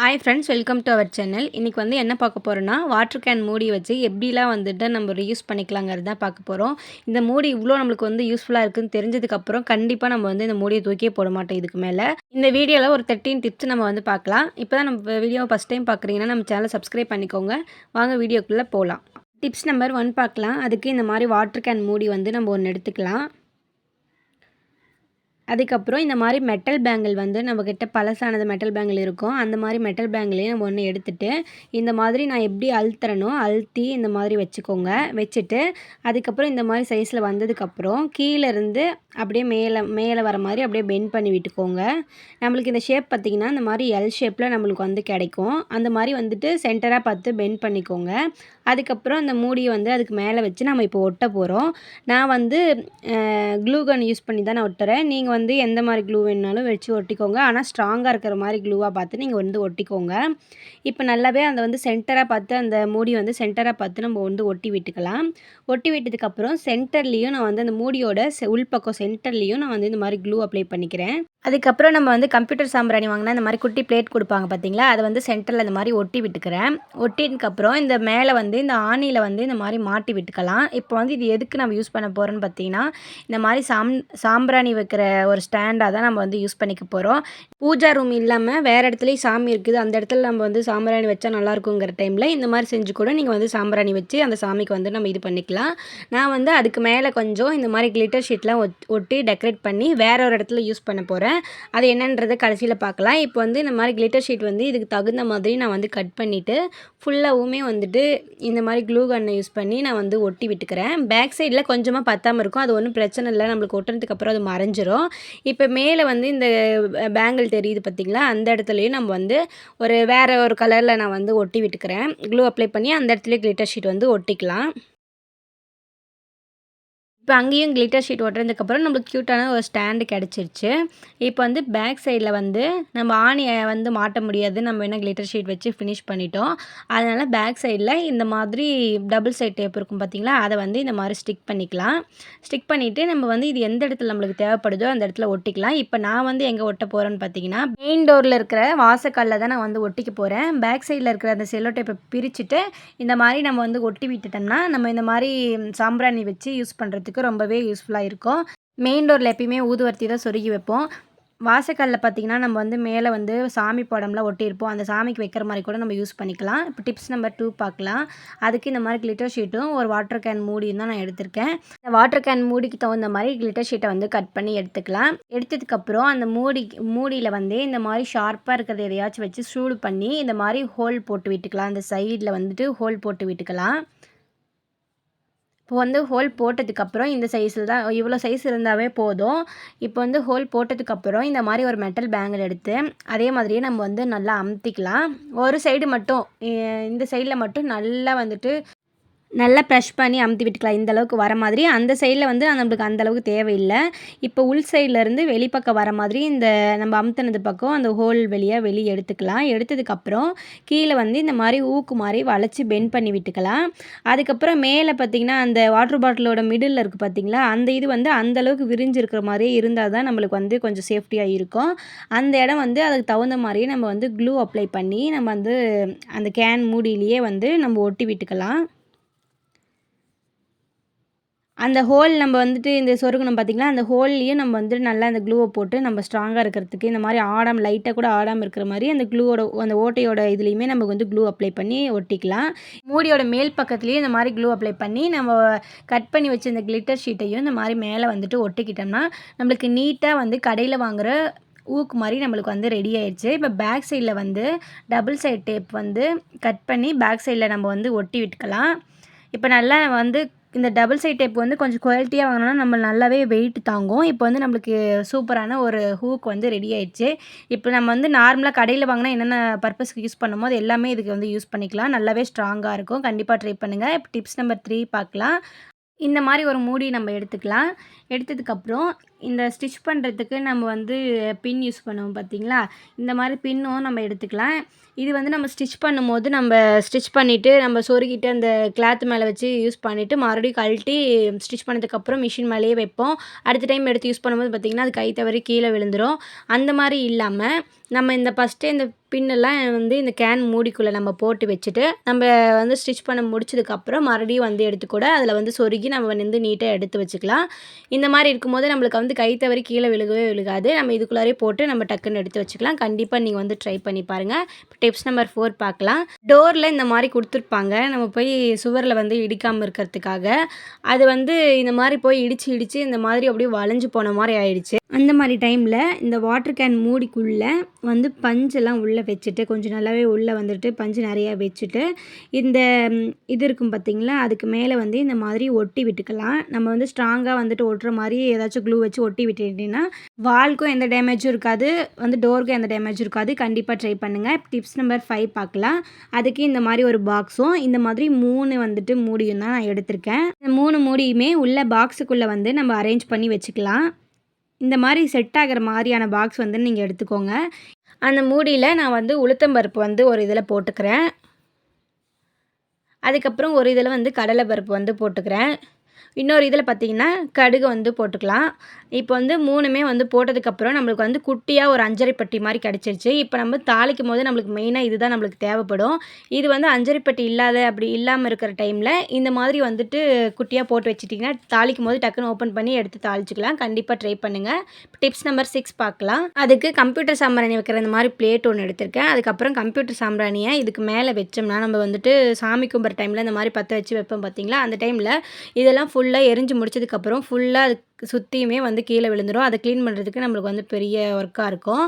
Hi friends welcome to our channel இன்றைக்கி வந்து என்ன பார்க்க போகிறோன்னா வாட்டர் கேன் மூடி வச்சு எப்படிலாம் வந்துட்டு நம்ம ரீயூஸ் பண்ணிக்கலாங்கிறது தான் பார்க்க போகிறோம் இந்த மூடி இவ்வளோ நம்மளுக்கு வந்து யூஸ்ஃபுல்லாக இருக்குதுன்னு தெரிஞ்சதுக்கப்புறம் கண்டிப்பாக நம்ம வந்து இந்த மூடியை தூக்கியே போட மாட்டோம் இதுக்கு மேலே. இந்த வீடியோவில் ஒரு தேர்ட்டின் டிப்ஸ் நம்ம வந்து பார்க்கலாம். இப்போ தான் நம்ம வீடியோ ஃபஸ்ட் டைம் பார்க்குறீங்கன்னா நம்ம சேனலை சப்ஸ்கிரைப் பண்ணிக்கோங்க. வாங்க வீடியோக்குள்ளே போகலாம் டிப்ஸ் நம்பர் ஒன் பார்க்கலாம். அதுக்கு இந்த மாதிரி வாட்டர் கேன் மூடி வந்து நம்ம ஒன்று எடுத்துக்கலாம். அதுக்கப்புறம் இந்த மாதிரி மெட்டல் பேங்கிள் வந்து நம்மக்கிட்ட பழசானது மெட்டல் பேங்கிள் இருக்கும். அந்த மாதிரி மெட்டல் பேங்கிளையும் நம்ம ஒன்று எடுத்துகிட்டு இந்த மாதிரி நான் எப்படி அழுத்துறனோ அழுத்தி இந்த மாதிரி வச்சுக்கோங்க. வச்சுட்டு அதுக்கப்புறம் இந்த மாதிரி சைஸில் வந்ததுக்கப்புறம் கீழேருந்து அப்படியே மேலே மேலே வர மாதிரி அப்படியே பெண்ட் பண்ணி விட்டுக்கோங்க. நம்மளுக்கு இந்த ஷேப் பார்த்திங்கன்னா இந்த மாதிரி எல் ஷேப்பில் நம்மளுக்கு வந்து கிடைக்கும். அந்த மாதிரி வந்துட்டு சென்டராக பார்த்து பெண்ட் பண்ணிக்கோங்க. அதுக்கப்புறம் அந்த மூடியை வந்து அதுக்கு மேலே வச்சு நம்ம இப்போ ஒட்ட போகிறோம் நான் வந்து க்ளூகன் யூஸ் பண்ணி தான் நான் ஒட்டுறேன். நீங்கள் வந்து வந்து எந்த மாதிரி க்ளூ வேணுனாலும் வச்சு ஒட்டிக்கோங்க. ஆனால் ஸ்ட்ராங்காக இருக்கிற மாதிரி க்ளூவாக பார்த்து நீங்கள் வந்து ஒட்டிக்கோங்க. இப்போ நல்லாவே அந்த வந்து சென்டராக பார்த்து அந்த மூடி வந்து சென்டராக பார்த்து நம்ம வந்து ஒட்டி விட்டுக்கலாம். ஒட்டி விட்டதுக்கப்புறம் சென்டர்லேயும் நான் வந்து அந்த மூடியோட உள்பக்கம் சென்டர்லேயும் நான் வந்து இந்த மாதிரி க்ளூ அப்ளை பண்ணிக்கிறேன். அதுக்கப்புறம் நம்ம வந்து கம்ப்யூட்டர் சாம்பிராணி வாங்கினா இந்த மாதிரி குட்டி பிளேட் கொடுப்பாங்க பார்த்தீங்களா? அதை வந்து சென்டரில் இந்த மாதிரி ஒட்டி விட்டுக்கிறேன். ஒட்டினதுக்கப்புறம் இந்த மேலே வந்து இந்த ஆணியில் வந்து இந்த மாதிரி மாட்டி விட்டுக்கலாம். இப்போ வந்து இது எதுக்கு நம்ம யூஸ் பண்ண போகிறோன்னு பார்த்தீங்கன்னா இந்த மாதிரி சாம் சாம்பிராணி வைக்கிற ஒரு ஸ்டாண்டாக தான் நம்ம வந்து யூஸ் பண்ணிக்க போகிறோம் பூஜா ரூம் இல்லாமல் வேறு இடத்துலையும் சாமி இருக்குது. அந்த இடத்துல நம்ம வந்து சாம்பிராணி வச்சா நல்லாயிருக்குங்கிற டைமில் இந்த மாதிரி செஞ்சு கூட நீங்கள் வந்து சாம்பிராணி வச்சு அந்த சாமிக்கு வந்து நம்ம இது பண்ணிக்கலாம். நான் வந்து அதுக்கு மேலே கொஞ்சம் இந்த மாதிரி கிளிட்டர் ஷீட்லாம் ஒட்டி டெக்கரேட் பண்ணி வேற ஒரு இடத்துல யூஸ் பண்ண போகிறேன் அது என்னன்றதை கடைசியில் பார்க்கலாம். இப்போ வந்து இந்த மாதிரி கிளிட்டர் ஷீட் வந்து இதுக்கு தகுந்த மாதிரி நான் வந்து கட் பண்ணிவிட்டு ஃபுல்லாகவுமே வந்துட்டு இந்த மாதிரி க்ளூ கன்னை யூஸ் பண்ணி நான் வந்து ஒட்டி விட்டுக்கிறேன். பேக் சைடில் கொஞ்சமாக பத்தாமல் இருக்கும். அது ஒன்றும் பிரச்சனை இல்லை. நம்மளுக்கு ஒட்டுறதுக்கு அப்புறம் அது மறைஞ்சிரும். இப்போ மேலே வந்து இந்த பேங்கிள் தெரியுது பார்த்திங்களா அந்த இடத்துலையும் நம்ம வந்து ஒரு வேறு ஒரு கலரில் நான் வந்து ஒட்டி விட்டுக்கிறேன். க்ளூ அப்ளை பண்ணி அந்த இடத்துலையும் கிளிட்டர் ஷீட் வந்து ஒட்டிக்கலாம். இப்போ அங்கேயும் கிளிட்டர் ஷீட் ஒட்டுறதுக்கப்புறம் நம்மளுக்கு க்யூட்டான ஒரு ஸ்டாண்டு கிடச்சிருச்சு. இப்போ வந்து பேக் சைடில் வந்து நம்ம ஆணியை வந்து மாட்ட முடியாது. நம்ம என்ன கிளிட்டர் ஷீட் வச்சு ஃபினிஷ் பண்ணிட்டோம். அதனால் பேக் சைடில் இந்த மாதிரி டபுள் சைட் டேப் இருக்கும் பார்த்திங்களா அதை வந்து இந்த மாதிரி ஸ்டிக் பண்ணிக்கலாம். ஸ்டிக் பண்ணிவிட்டு நம்ம வந்து இது எந்த இடத்துல நம்மளுக்கு தேவைப்படுதோ அந்த இடத்துல ஒட்டிக்கலாம். இப்போ நான் வந்து எங்கே ஒட்ட போகிறேன்னு பார்த்தீங்கன்னா மெயின் டோரில் இருக்கிற வாசக்காலில் தான் நான் வந்து ஒட்டிக்க போகிறேன் பேக் சைடில் இருக்கிற அந்த செல்லோ டேப்பை பிரிச்சுட்டு இந்த மாதிரி நம்ம வந்து ஒட்டி விட்டுட்டோம்னா நம்ம இந்த மாதிரி சாம்பிராணி வச்சு யூஸ் பண்ணுறதுக்கு பண்ணுறதுக்கு ரொம்பவே யூஸ்ஃபுல்லாக இருக்கும். மெயின் டோரில் எப்பயுமே ஊதுவர்த்தி தான் சொருகி வைப்போம். வாசக்கல்லில் பார்த்திங்கன்னா நம்ம வந்து மேலே வந்து சாமி படம்லாம் ஒட்டியிருப்போம். அந்த சாமிக்கு வைக்கிற மாதிரி கூட நம்ம யூஸ் பண்ணிக்கலாம். இப்போ டிப்ஸ் நம்பர் டூ பார்க்கலாம். அதுக்கு இந்த மாதிரி கிளிட்டர் ஷீட்டும் ஒரு வாட்டர் கேன் மூடியும் தான் நான் எடுத்திருக்கேன். இந்த வாட்டர் கேன் மூடிக்கு தகுந்த மாதிரி கிளிட்டர் ஷீட்டை வந்து கட் பண்ணி எடுத்துக்கலாம். எடுத்ததுக்கப்புறம் அந்த மூடி மூடியில் வந்து இந்த மாதிரி ஷார்ப்பாக இருக்கிறத எதையாச்சும் வச்சு சூடு பண்ணி இந்த மாதிரி ஹோல் போட்டு விட்டுக்கலாம். அந்த சைடில் வந்துட்டு ஹோல் போட்டு விட்டுக்கலாம். இப்போ வந்து ஹோல் போட்டதுக்கப்புறம் இந்த சைஸில் தான் இவ்வளோ சைஸ் இருந்தாவே போதும். இப்போ வந்து ஹோல் போட்டதுக்கப்புறம் இந்த மாதிரி ஒரு மெட்டல் பேங்கிள் எடுத்து அதே மாதிரியே நம்ம வந்து நல்லா அமுத்திக்கலாம். ஒரு சைடு மட்டும் இந்த சைடில் மட்டும் நல்லா வந்துட்டு நல்லா ப்ரெஷ் பண்ணி அமுத்தி விட்டுக்கலாம். இந்த அளவுக்கு வர மாதிரி. அந்த சைடில் வந்து நம்மளுக்கு அந்த அளவுக்கு தேவையில்லை. இப்போ உள் சைட்லேருந்து வெளிப்பக்கம் வர மாதிரி இந்த நம்ம அமுத்தினது பக்கம் அந்த ஹோல் வெளியாக வெளியே எடுத்துக்கலாம். எடுத்ததுக்கப்புறம் கீழே வந்து இந்த மாதிரி ஊக்கு மாதிரி வளைச்சி பெண்ட் பண்ணி விட்டுக்கலாம். அதுக்கப்புறம் மேலே பார்த்திங்கன்னா அந்த வாட்டர் பாட்டிலோட மிடில் இருக்குது பார்த்திங்களா? அந்த இது வந்து அந்தளவுக்கு விரிஞ்சிருக்கிற மாதிரியே இருந்தால் தான் நம்மளுக்கு வந்து கொஞ்சம் சேஃப்டியாக இருக்கும். அந்த இடம் வந்து அதுக்கு தகுந்த மாதிரியே நம்ம வந்து க்ளூ அப்ளை பண்ணி நம்ம வந்து அந்த கேன் மூடியிலேயே வந்து நம்ம ஒட்டி விட்டுக்கலாம். அந்த ஹோல் நம்ம வந்துட்டு இந்த சொருகணும் பார்த்திங்களா அந்த ஹோல்லையும் நம்ம வந்துட்டு நல்லா அந்த க்ளூவை போட்டு நம்ம ஸ்ட்ராங்காக இருக்கிறதுக்கு இந்த மாதிரி ஆடாமல் லைட்டாக கூட ஆடாமல் இருக்கிற மாதிரி அந்த க்ளூவோட அந்த ஓட்டையோட இதுலேயுமே நம்ம வந்து க்ளூ அப்ளை பண்ணி ஒட்டிக்கலாம். மூடியோட மேல் பக்கத்துலேயும் இந்த மாதிரி க்ளூ அப்ளை பண்ணி நம்ம கட் பண்ணி வச்சு இந்த கிளிட்டர் ஷீட்டையும் இந்த மாதிரி மேலே வந்துட்டு ஒட்டிக்கிட்டோம்னா நம்மளுக்கு நீட்டாக வந்து கடையில் வாங்குகிற ஊக்கு மாதிரி நம்மளுக்கு வந்து ரெடி ஆயிடுச்சு இப்போ பேக் சைடில் வந்து டபுள் சைட் டேப் வந்து கட் பண்ணி பேக் சைடில் நம்ம வந்து ஒட்டி விட்டுக்கலாம். இப்போ நல்லா வந்து இந்த டபுள் சைட் டேப் வந்து கொஞ்சம் குவாலிட்டியாக வாங்கினா நம்ம நல்லாவே வெயிட் தாங்கும். இப்போ வந்து நம்மளுக்கு சூப்பரான ஒரு ஹூக் வந்து ரெடி ஆயிடுச்சு. இப்போ நம்ம வந்து நார்மலாக கடையில் வாங்கினா என்னென்ன பர்பஸ்க்கு யூஸ் பண்ணுமோ அது எல்லாமே இதுக்கு வந்து யூஸ் பண்ணிக்கலாம். நல்லாவே ஸ்ட்ராங்காக இருக்கும். கண்டிப்பாக ட்ரை பண்ணுங்கள் இப்போ டிப்ஸ் நம்பர் த்ரீ பார்க்கலாம். இந்த மாதிரி ஒரு மூடி நம்ம எடுத்துக்கலாம். எடுத்ததுக்கப்புறம் இந்த ஸ்டிச் பண்ணுறதுக்கு நம்ம வந்து பின் யூஸ் பண்ணுவோம் பார்த்தீங்களா இந்த மாதிரி பின்னும் நம்ம எடுத்துக்கலாம். இது வந்து நம்ம ஸ்டிச் பண்ணும்போது நம்ம ஸ்டிச் பண்ணிவிட்டு நம்ம சொருகிட்டு அந்த கிளாத் மேலே வச்சு யூஸ் பண்ணிவிட்டு மறுபடியும் கழட்டி ஸ்டிச் பண்ணதுக்கப்புறம் மிஷின் மேலேயே வைப்போம். அடுத்த டைம் எடுத்து யூஸ் பண்ணும்போது பார்த்திங்கன்னா அது கை தவறி கீழே விழுந்துடும் அந்த மாதிரி இல்லாமல் நம்ம இந்த ஃபஸ்ட்டே இந்த பின்னெல்லாம் வந்து இந்த கேன் மூடிக்குள்ளே நம்ம போட்டு வச்சுட்டு நம்ம வந்து ஸ்டிச் பண்ண முடிச்சதுக்கப்புறம் மறுபடியும் வந்து எடுத்துக்கூட அதில் வந்து சொருகி நம்ம வந்து நீட்டாக எடுத்து வச்சுக்கலாம். இந்த மாதிரி இருக்கும்போது நம்மளுக்கு வந்து கை தவறி கீழே விழுகவே விழுகாது. நம்ம இதுக்குள்ளாரே போட்டு நம்ம டக்குன்னு எடுத்து வச்சுக்கலாம். கண்டிப்பாக நீங்கள் வந்து ட்ரை பண்ணி பாருங்கள் இப்போ டிப்ஸ் நம்பர் ஃபோர் பார்க்கலாம். டோரில் இந்த மாதிரி கொடுத்துருப்பாங்க. நம்ம போய் சுவரில் வந்து இடிக்காமல் இருக்கிறதுக்காக. அது வந்து இந்த மாதிரி போய் இடித்து இடித்து இந்த மாதிரி அப்படியே வளைஞ்சு போன மாதிரி ஆயிடுச்சு. அந்த மாதிரி டைமில் இந்த வாட்டர் கேன் மூடிக்குள்ளே வந்து பஞ்செல்லாம் உள்ளே வச்சுட்டு கொஞ்சம் நல்லாவே உள்ளே வந்துட்டு பஞ்சு நிறையா வச்சுட்டு இந்த இது இருக்கும் பார்த்திங்களா அதுக்கு மேலே வந்து இந்த மாதிரி ஒட்டி விட்டுக்கலாம். நம்ம வந்து ஸ்ட்ராங்காக வந்துட்டு ஒட்டுற மாதிரி ஏதாச்சும் க்ளூ வச்சு ஒட்டி விட்டுட்டிங்கன்னா வால்க்கும் எந்த டேமேஜும் இருக்காது. வந்து டோருக்கும் எந்த டேமேஜும் இருக்காது. கண்டிப்பாக ட்ரை பண்ணுங்கள் டிப்ஸ் நம்பர் ஃபைவ் பார்க்கலாம். அதுக்கு இந்த மாதிரி ஒரு பாக்ஸும் இந்த மாதிரி மூணு வந்துட்டு மூடியும் தான் நான் எடுத்திருக்கேன். இந்த மூணு மூடியுமே உள்ள பாக்ஸுக்குள்ளே வந்து நம்ம அரேஞ்ச் பண்ணி வச்சுக்கலாம். இந்த மாதிரி செட் ஆகிற மாதிரியான பாக்ஸ் வந்து நீங்கள் எடுத்துக்கோங்க. அந்த மூடியில் நான் வந்து உளுத்தம்பருப்பு வந்து ஒரு இதில் போட்டுக்கிறேன். அதுக்கப்புறம் ஒரு இதில் வந்து கடலை பருப்பு வந்து போட்டுக்கிறேன். இன்னொரு இதில் பார்த்தீங்கன்னா கடுகு வந்து போட்டுக்கலாம். இப்போ வந்து மூணுமே வந்து போட்டதுக்கப்புறம் நம்மளுக்கு வந்து குட்டியாக ஒரு அஞ்சரை பட்டி மாதிரி கிடச்சிருச்சு. இப்போ நம்ம தாளிக்கும் போது நம்மளுக்கு மெயினாக இதுதான் நம்மளுக்கு தேவைப்படும். இது வந்து அஞ்சரை பட்டி இல்லாத அப்படி இல்லாமல் இருக்கிற டைமில் இந்த மாதிரி வந்துட்டு குட்டியாக போட்டு வச்சிட்டிங்கன்னா தாளிக்கும் போது டக்குன்னு ஓப்பன் பண்ணி எடுத்து தாளிச்சிக்கலாம். கண்டிப்பாக ட்ரை பண்ணுங்கள் டிப்ஸ் நம்பர் சிக்ஸ் பார்க்கலாம். அதுக்கு கம்ப்யூட்டர் சாம்பிராணி வைக்கிற இந்த மாதிரி பிளேட் ஒன்று எடுத்திருக்கேன். அதுக்கப்புறம் கம்ப்யூட்டர் சாம்பிராணியை இதுக்கு மேலே வச்சோம்னா நம்ம வந்துட்டு சாமி கும்பிட்ற டைமில் இந்த மாதிரி பற்ற வச்சு வைப்போம் பார்த்தீங்களா? அந்த டைமில் இதெல்லாம் ஃபுல்லாக எரிஞ்சு முடிச்சதுக்கப்புறம் ஃபுல்லாக அது சுற்றியுமே வந்து கீழே விழுந்துடும் அதை க்ளீன் பண்ணுறதுக்கு நம்மளுக்கு வந்து பெரிய ஒர்க்காக இருக்கும்.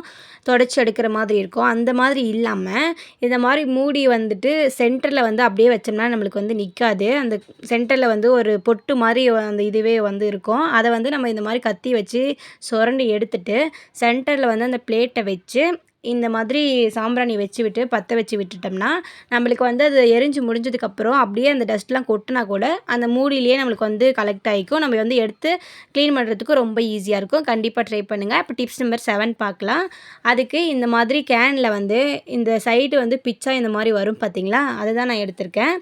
தொடச்சி எடுக்கிற மாதிரி இருக்கும். அந்த மாதிரி இல்லாமல் இந்த மாதிரி மூடி வந்துட்டு சென்டரில் வந்து அப்படியே வச்சோம்னா நம்மளுக்கு வந்து நிற்காது அந்த சென்டரில் வந்து ஒரு பொட்டு மாதிரி அந்த இதுவே வந்து இருக்கும். அதை வந்து நம்ம இந்த மாதிரி கத்தி வச்சு சுரண்டி எடுத்துட்டு சென்டரில் வந்து அந்த பிளேட்டை வச்சு இந்த மாதிரி சாம்பிராணி வச்சு விட்டு பற்ற வச்சு விட்டுட்டோம்னா நம்மளுக்கு வந்து அது எரிஞ்சு முடிஞ்சதுக்கப்புறம் அப்படியே அந்த டஸ்ட்லாம் கொட்டினா கூட அந்த மூடியிலேயே நம்மளுக்கு வந்து கலெக்ட் ஆகிக்கும். நம்ம வந்து எடுத்து க்ளீன் பண்ணுறதுக்கு ரொம்ப ஈஸியாக இருக்கும். கண்டிப்பாக ட்ரை பண்ணுங்கள் இப்போ டிப்ஸ் நம்பர் செவன் பார்க்கலாம். அதுக்கு இந்த மாதிரி கேனில் வந்து இந்த சைடு வந்து பிச்சா இந்த மாதிரி வரும் பார்த்தீங்களா அதை தான் நான் எடுத்திருக்கேன்.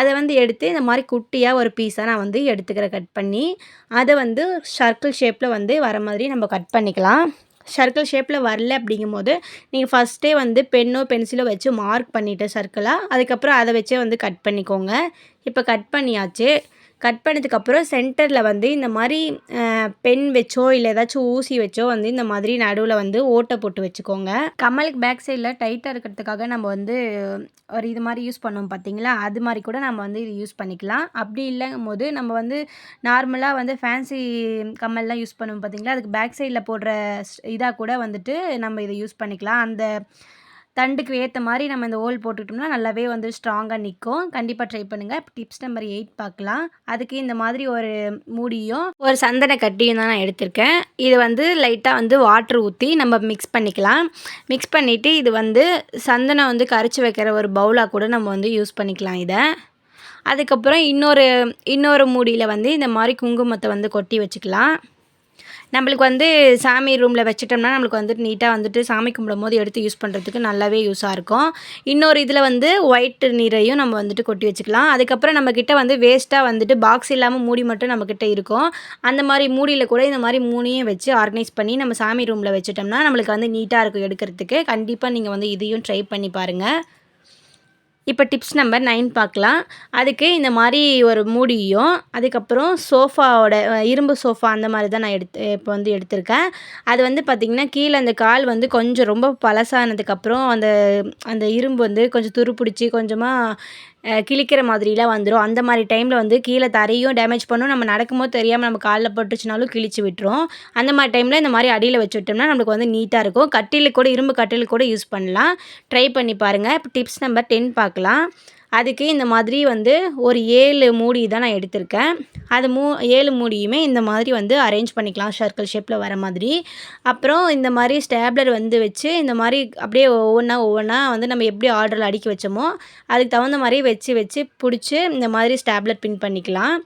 அதை வந்து எடுத்து இந்த மாதிரி குட்டியாக ஒரு பீஸாக நான் வந்து எடுத்துக்கிறேன் கட் பண்ணி அதை வந்து சர்க்கிள் ஷேப்பில் வந்து வர மாதிரி நம்ம கட் பண்ணிக்கலாம். சர்க்கிள் ஷேப்பில் வரல அப்படிங்கும்போது நீங்கள் ஃபஸ்ட்டே வந்து பென்னோ பென்சிலோ வச்சு மார்க் பண்ணிவிட்டு சர்க்கிளாக அதுக்கப்புறம் அதை வச்சே வந்து கட் பண்ணிக்கோங்க. இப்போ கட் பண்ணியாச்சு. கட் பண்ணதுக்கப்புறம் சென்டரில் வந்து இந்த மாதிரி பென் வச்சோ இல்லை ஏதாச்சும் ஊசி வச்சோ வந்து இந்த மாதிரி நடுவில் வந்து ஓட்டை போட்டு வச்சுக்கோங்க. கமலுக்கு பேக் சைடில் டைட்டாக இருக்கிறதுக்காக நம்ம வந்து ஒரு இது மாதிரி யூஸ் பண்ணுவோம் பார்த்தீங்களா அது மாதிரி கூட நம்ம வந்து இது யூஸ் பண்ணிக்கலாம். அப்படி இல்லைங்கும் போது நம்ம வந்து நார்மலாக வந்து ஃபேன்சி கம்மல்லாம் யூஸ் பண்ணுவோம் பார்த்தீங்களா அதுக்கு பேக் சைடில் போடுற இதாக கூட வந்துட்டு நம்ம இதை யூஸ் பண்ணிக்கலாம். அந்த தண்டுக்கு ஏற்ற மாதிரி நம்ம இந்த ஹோல் போட்டுக்கிட்டோம்னா நல்லாவே வந்து ஸ்ட்ராங்காக நிற்கும் கண்டிப்பாக ட்ரை பண்ணுங்கள் இப்போ டிப்ஸ் நம்பர் எயிட் பார்க்கலாம். அதுக்கு இந்த மாதிரி ஒரு மூடியும் ஒரு சந்தன கட்டியும் தான் நான் எடுத்திருக்கேன். இது வந்து லைட்டாக வந்து வாட்ரு ஊற்றி நம்ம மிக்ஸ் பண்ணிக்கலாம். மிக்ஸ் பண்ணிவிட்டு இது வந்து சந்தனம் வந்து கரைச்சி வைக்கிற ஒரு பவுலாக கூட நம்ம வந்து யூஸ் பண்ணிக்கலாம் இதை. அதுக்கப்புறம் இன்னொரு இன்னொரு மூடியில் வந்து இந்த மாதிரி குங்குமத்தை வந்து கொட்டி வச்சுக்கலாம். நம்மளுக்கு வந்து சாமி ரூமில் வச்சுட்டோம்னா நம்மளுக்கு வந்துட்டு நீட்டாக வந்துட்டு சாமி கும்பிடும் போது எடுத்து யூஸ் பண்ணுறதுக்கு நல்லாவே யூஸாக இருக்கும். இன்னொரு இதில் வந்து ஒயிட் நீரையும் நம்ம வந்துட்டு கொட்டி வச்சுக்கலாம். அதுக்கப்புறம் நம்மக்கிட்ட வந்து வேஸ்ட்டாக வந்துட்டு பாக்ஸ் இல்லாமல் மூடி மட்டும் நம்மக்கிட்ட இருக்கும். அந்த மாதிரி மூடியில் கூட இந்த மாதிரி மூணையும் வச்சு ஆர்கனைஸ் பண்ணி நம்ம சாமி ரூமில் வச்சுட்டோம்னா நம்மளுக்கு வந்து நீட்டாக இருக்கும் எடுக்கிறதுக்கு. கண்டிப்பாக நீங்கள் வந்து இதையும் ட்ரை பண்ணி பாருங்கள் இப்போ டிப்ஸ் நம்பர் நைன் பார்க்கலாம். அதுக்கு இந்த மாதிரி ஒரு மூடியும் அதுக்கப்புறம் சோஃபாவோட இரும்பு சோஃபா அந்த மாதிரி தான் நான் எடுத்து இப்போ வந்து எடுத்திருக்கேன். அது வந்து பார்த்திங்கன்னா கீழே அந்த கால் வந்து கொஞ்சம் ரொம்ப பழசானதுக்கப்புறம் அந்த அந்த இரும்பு வந்து கொஞ்சம் துருப்பிடிச்சி கொஞ்சமாக கிழிக்கிற மாதிரிலாம் வந்துடும் அந்த மாதிரி டைமில் வந்து கீழே தரையும் டேமேஜ் பண்ணும். நம்ம நடக்கும்போது தெரியாமல் நம்ம காலில் பட்டுச்சுனாலும் கிழிச்சு விட்டுரும். அந்த மாதிரி டைமில் இந்த மாதிரி அடியில் வச்சு விட்டோம்னா நம்மளுக்கு வந்து நீட்டாக இருக்கும். கட்டிலுக்கு கூட இரும்பு கட்டிலுக்கு கூட யூஸ் பண்ணலாம். ட்ரை பண்ணி பாருங்கள் இப்போ டிப்ஸ் நம்பர் டென் பார்க்கலாம். அதுக்கு இந்த மாதிரி வந்து ஒரு ஏழு மூடி தான் நான் எடுத்திருக்கேன். அது மூ ஏழு மூடியுமே இந்த மாதிரி வந்து அரேஞ்ச் பண்ணிக்கலாம் சர்க்கிள் ஷேப்பில் வர மாதிரி. அப்புறம் இந்த மாதிரி ஸ்டேப்லர் வந்து வச்சு இந்த மாதிரி அப்படியே ஒவ்வொன்றா ஒவ்வொன்றா வந்து நம்ம எப்படி ஆர்டரில் அடுக்கி வச்சோமோ அதுக்கு தகுந்த மாதிரி வச்சு வச்சு பிடிச்சி இந்த மாதிரி ஸ்டேப்லர் பின் பண்ணிக்கலாம்.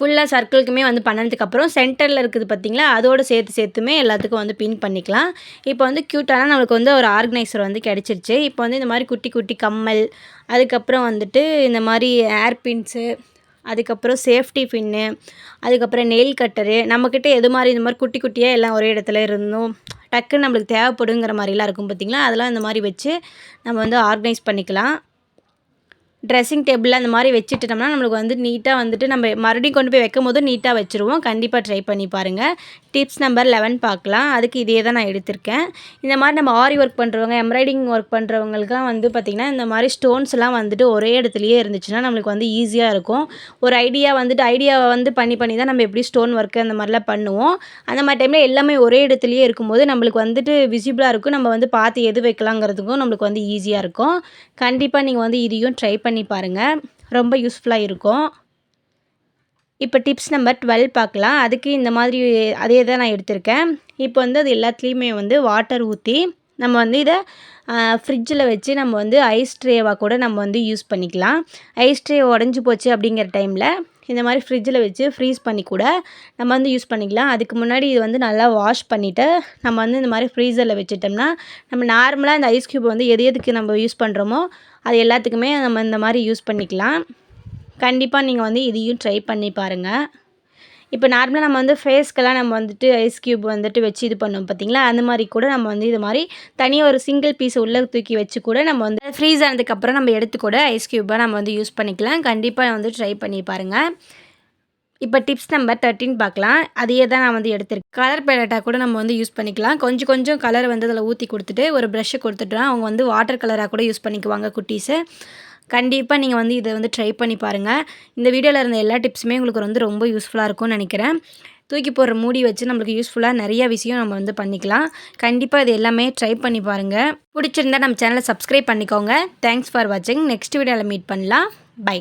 ஃபுல்லாக சர்க்கிளுக்குமே வந்து பண்ணதுக்கப்புறம் சென்டரில் இருக்குது பார்த்திங்களா அதோடு சேர்த்து சேர்த்துமே எல்லாத்துக்கும் வந்து பின் பண்ணிக்கலாம். இப்போ வந்து க்யூட்டான நம்மளுக்கு வந்து ஒரு ஆர்கனைசர் வந்து கிடச்சிருச்சு. இப்போ வந்து இந்த மாதிரி குட்டி குட்டி கம்மல் அதுக்கப்புறம் வந்துட்டு இந்த மாதிரி ஏர் பின்ஸு அதுக்கப்புறம் சேஃப்டி பின்னு அதுக்கப்புறம் நெயில் கட்டரு நம்மக்கிட்ட எது மாதிரி இந்த மாதிரி குட்டி குட்டியாக எல்லாம் ஒரே இடத்துல இருந்தும் டக்குன்னு நம்மளுக்கு தேவைப்படுங்கிற மாதிரிலாம் இருக்கும் பார்த்திங்களா அதெல்லாம் இந்த மாதிரி வச்சு நம்ம வந்து ஆர்கனைஸ் பண்ணிக்கலாம். ட்ரெஸ்ஸிங் டேபிள் அந்த மாதிரி வச்சுட்டோம்னா நம்மளுக்கு வந்து நீட்டாக வந்துட்டு நம்ம மறுபடியும் கொண்டு போய் வைக்கும் போது நீட்டாக வச்சுருவோம். கண்டிப்பாக ட்ரை பண்ணி பாருங்கள் டிப்ஸ் நம்பர் லெவன் பார்க்கலாம். அதுக்கு இதே தான் நான் எடுத்திருக்கேன். இந்த மாதிரி நம்ம ஆரி ஒர்க் பண்ணுறவங்க எம்ப்ராய்டிங் ஒர்க் பண்ணுறவங்களுக்குலாம் வந்து பார்த்திங்கன்னா இந்த மாதிரி ஸ்டோன்ஸ்லாம் வந்துட்டு ஒரே இடத்துலையே இருந்துச்சுன்னா நம்மளுக்கு வந்து ஈஸியாக இருக்கும். ஒரு ஐடியா வந்துட்டு ஐடியாவை வந்து பண்ணி பண்ணி தான் நம்ம எப்படி ஸ்டோன் ஒர்க்கு அந்த மாதிரிலாம் பண்ணுவோம். அந்த மாதிரி டைமில் எல்லாமே ஒரே இடத்துலையே இருக்கும்போது நம்மளுக்கு வந்துட்டு விசிபிளாக இருக்கும். நம்ம வந்து பார்த்து எது வைக்கலாங்கிறதுக்கும் நம்மளுக்கு வந்து ஈஸியாக இருக்கும். கண்டிப்பாக நீங்கள் வந்து இதையும் ட்ரை பண்ணி பண்ணி பாருங்கள் ரொம்ப யூஸ்ஃபுல்லாக இருக்கும். இப்போ டிப்ஸ் நம்பர் டுவெல் பார்க்கலாம். அதுக்கு இந்த மாதிரி அதே தான் நான் எடுத்திருக்கேன். இப்போ வந்து அது எல்லாத்துலேயுமே வந்து வாட்டர் ஊற்றி நம்ம வந்து இதை ஃப்ரிட்ஜில் வச்சு நம்ம வந்து ஐஸ் ட்ரேவாக கூட நம்ம வந்து யூஸ் பண்ணிக்கலாம். ஐஸ் ட்ரே உடஞ்சி போச்சு அப்படிங்கிற டைமில் இந்த மாதிரி ஃப்ரிட்ஜில் வச்சு ஃப்ரீஸ் பண்ணி கூட நம்ம வந்து யூஸ் பண்ணிக்கலாம். அதுக்கு முன்னாடி இது வந்து நல்லா வாஷ் பண்ணிவிட்டு நம்ம வந்து இந்த மாதிரி ஃப்ரீசரில் வச்சுட்டோம்னா நம்ம நார்மலாக இந்த ஐஸ் க்யூப் வந்து எது எதுக்கு நம்ம யூஸ் பண்ணுறோமோ அது எல்லாத்துக்குமே நம்ம இந்த மாதிரி யூஸ் பண்ணிக்கலாம். கண்டிப்பாக நீங்கள் வந்து இதையும் ட்ரை பண்ணி பாருங்கள் இப்போ நார்மலாக நம்ம வந்து ஃபேஸ்க்கெல்லாம் நம்ம வந்துட்டு ஐஸ் க்யூப் வந்துட்டு வச்சு இது பண்ணோம் பார்த்தீங்களா அந்த மாதிரி கூட நம்ம வந்து இது மாதிரி தனியாக ஒரு சிங்கிள் பீஸ் உள்ளே தூக்கி வச்சு கூட நம்ம வந்து ஃப்ரீஸ் ஆனதுக்கப்புறம் நம்ம எடுத்து கூட ஐஸ் க்யூப்பாக நம்ம வந்து யூஸ் பண்ணிக்கலாம். கண்டிப்பாக வந்து ட்ரை பண்ணி பாருங்கள் இப்போ டிப்ஸ் நம்பர் தேர்ட்டின் பார்க்கலாம். அதையே தான் நான் வந்து எடுத்திருக்கேன். கலர் பேலட்டாக கூட நம்ம வந்து யூஸ் பண்ணிக்கலாம். கொஞ்சம் கொஞ்சம் கலர் வந்து அதில் ஊற்றி கொடுத்துட்டு ஒரு ப்ரஷ்ஷை கொடுத்துட்டோம் அவங்க வந்து வாட்டர் கலராக கூட யூஸ் பண்ணிக்குவாங்க குட்டீஸு. கண்டிப்பாக நீங்கள் வந்து இதை வந்து ட்ரை பண்ணி பாருங்கள் இந்த வீடியோவில் இருந்த எல்லா டிப்ஸுமே உங்களுக்கு வந்து ரொம்ப யூஸ்ஃபுல்லாக இருக்கும்னு நினைக்கிறேன். தூக்கி போடுற மூடி வச்சு நம்மளுக்கு யூஸ்ஃபுல்லாக நிறைய விஷயம் நம்ம வந்து பண்ணிக்கலாம். கண்டிப்பாக இது எல்லாமே ட்ரை பண்ணி பாருங்கள் பிடிச்சிருந்தா நம்ம சேனலை சப்ஸ்கிரைப் பண்ணிக்கோங்க. தேங்க்ஸ் ஃபார் வாட்சிங் நெக்ஸ்ட் வீடியோவில் மீட் பண்ணலாம். பை